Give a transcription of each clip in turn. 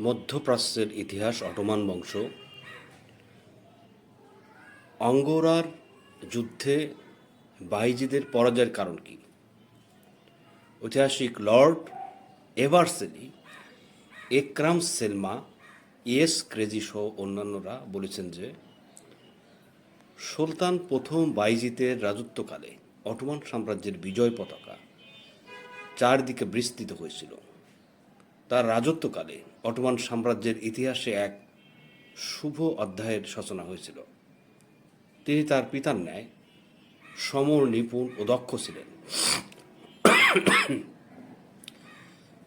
মধ্যপ্রাচ্যের ইতিহাস অটোমান বংশ। অঙ্গোরার যুদ্ধে বাইজিদের পরাজয়ের কারণ কি? ঐতিহাসিক লর্ড এভারসেলি, একরাম সেলমা ইয়েস ক্রেজি সহ অন্যান্যরা বলেছেন যে, সুলতান প্রথম বাইজিতের রাজত্বকালে অটোমান সাম্রাজ্যের বিজয় পতাকা চারদিকে বিস্তৃত হয়েছিল। তার রাজত্বকালে অটোমান সাম্রাজ্যের ইতিহাসে এক শুভ অধ্যায়ের সূচনা হয়েছিল। তিনি তার পিতার ন্যায় সমর, নিপুণ ও দক্ষ ছিলেন।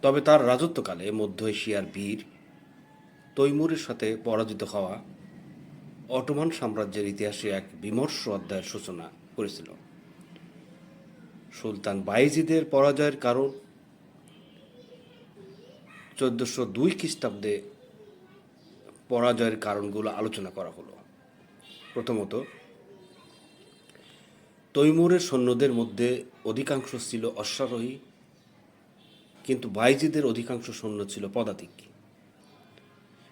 তবে তার রাজত্বকালে মধ্য এশিয়ার বীর তৈমুরের সাথে পরাজিত হওয়া অটোমান সাম্রাজ্যের ইতিহাসে এক বিমর্ষ অধ্যায়ের সূচনা করেছিল। সুলতান বাইজিদের পরাজয়ের কারণ চোদ্দশো দুই খ্রিস্টাব্দে পরাজয়ের কারণগুলো আলোচনা করা হলো। প্রথমত, তৈমুরের সৈন্যদের মধ্যে অধিকাংশ ছিল অশ্বারোহী, কিন্তু বাইজিদের অধিকাংশ সৈন্য ছিল পদাতিক।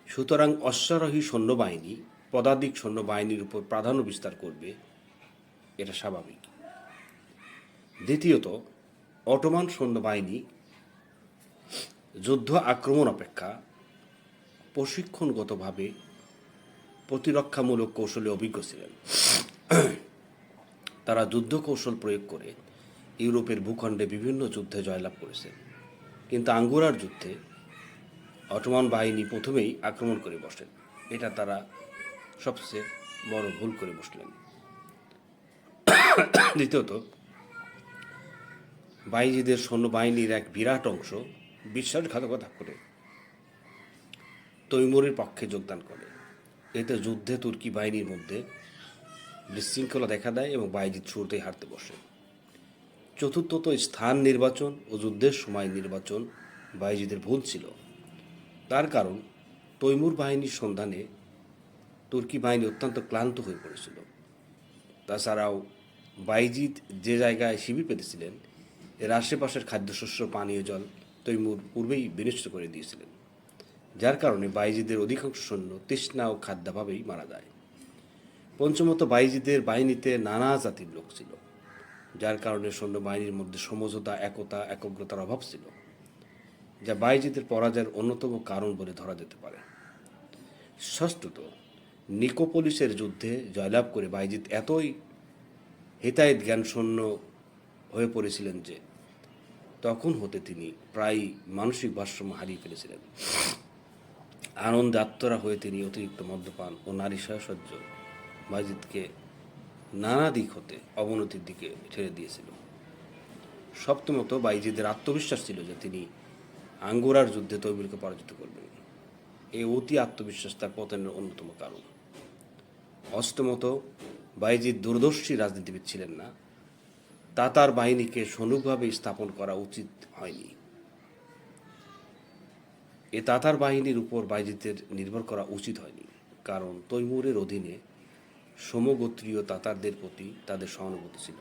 সুতরাং অশ্বারোহী সৈন্যবাহিনী পদাতিক সৈন্যবাহিনীর উপর প্রাধান্য বিস্তার করবে, এটা স্বাভাবিক। দ্বিতীয়ত, অটোমান সৈন্যবাহিনী যুদ্ধ আক্রমণ অপেক্ষা প্রশিক্ষণগতভাবে প্রতিরক্ষামূলক কৌশলে অভিজ্ঞ ছিলেন। তারা যুদ্ধ কৌশল প্রয়োগ করে ইউরোপের ভূখণ্ডে বিভিন্ন যুদ্ধে জয়লাভ করেছেন কিন্তু আঙ্গুরার যুদ্ধে অটোমান বাহিনী প্রথমেই আক্রমণ করে বসেন। এটা তারা সবচেয়ে বড় ভুল করে বসলেন। দ্বিতীয়ত, বাইজিদের সৈন্যবাহিনীর এক বিরাট অংশ বিশ্বাসঘাতকতা করে তৈমুরের পক্ষে যোগদান করে। এতে যুদ্ধে তুর্কি বাহিনীর মধ্যে বিশৃঙ্খলা দেখা দেয় এবং বাইজিৎ শুরুতেই হারতে বসে। চতুর্থত স্থান নির্বাচন ও যুদ্ধের সময় নির্বাচন বাইজিদের ভুল ছিল। তার কারণ, তৈমুর বাহিনীর সন্ধানে তুর্কি বাহিনী অত্যন্ত ক্লান্ত হয়ে পড়েছিল। তাছাড়াও বাইজিৎ যে জায়গায় শিবির পেতেছিলেন, এর আশেপাশের খাদ্যশস্য, পানীয় জল তৈমুর পূর্বেই বিনষ্ট করে দিয়েছিলেন, যার কারণে বাইজিদের অধিকাংশ সৈন্য তৃষ্ণা ও খাদ্যাভাবেই মারা যায়। পঞ্চমত, বাইজিদের বাহিনীতে নানা জাতির লোক ছিল, যার কারণে সৈন্যবাহিনীর মধ্যে সমঝোতা, একতা, একগ্রতার অভাব ছিল, যা বাইজিদের পরাজয়ের অন্যতম কারণ বলে ধরা যেতে পারে। ষষ্ঠত, নিকোপলিসের যুদ্ধে জয়লাভ করে বাইজিৎ এতই হেতায়েত জ্ঞান শূন্য হয়ে পড়েছিলেন যে তখন হতে তিনি প্রায় মানসিক ভারসাম্য হারিয়ে ফেলেছিলেন। আনন্দে আত্মরা হয়ে তিনি অতিরিক্ত মদ্যপান ও নারী সাহসজ্জ বাইজিদকে নানা দিক হতে অবনতির দিকে ঠেলে দিয়েছিল সপ্তমত বাইজিদের আত্মবিশ্বাস ছিল যে তিনি আঙ্গুরার যুদ্ধে তৈমুরকে পরাজিত করবেন। এই অতি আত্মবিশ্বাস তার পতনের অন্যতম কারণ। অষ্টমত বাইজিদ দূরদর্শী রাজনীতিবিদ ছিলেন না তাতার বাহিনীকে সনুকভাবে স্থাপন করা উচিত হয়নি। এ তাতার বাহিনীর উপর বাইজিতের নির্ভর করা উচিত হয়নি, কারণ তৈমুরের অধীনে সমগোত্রীয় তাতারদের প্রতি তাদের সহানুভূতি ছিল।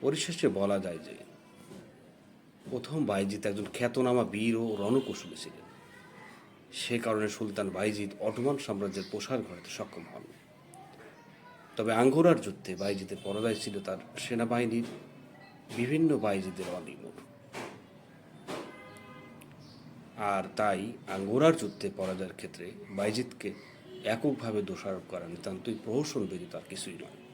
পরিশেষে বলা যায় যে, প্রথম বাইজিৎ একজন খ্যাতনামা বীর ও রণকৌশলী ছিলেন। সে কারণে সুলতান বাইজিৎ অটোমান সাম্রাজ্যের প্রসার ঘটাতে সক্ষম হন। তবে আঙ্গোরার যুদ্ধে বাইজিদের পরাজয় ছিল তার সেনাবাহিনীর বিভিন্ন বাইজিদের অনির্মূল আর তাই আঙ্গোরার যুদ্ধে পরাজয়ের ক্ষেত্রে বাইজিদকে এককভাবে দোষারোপ করা নিতান্তই প্রহসন বেরিত আর কিছুই নয়।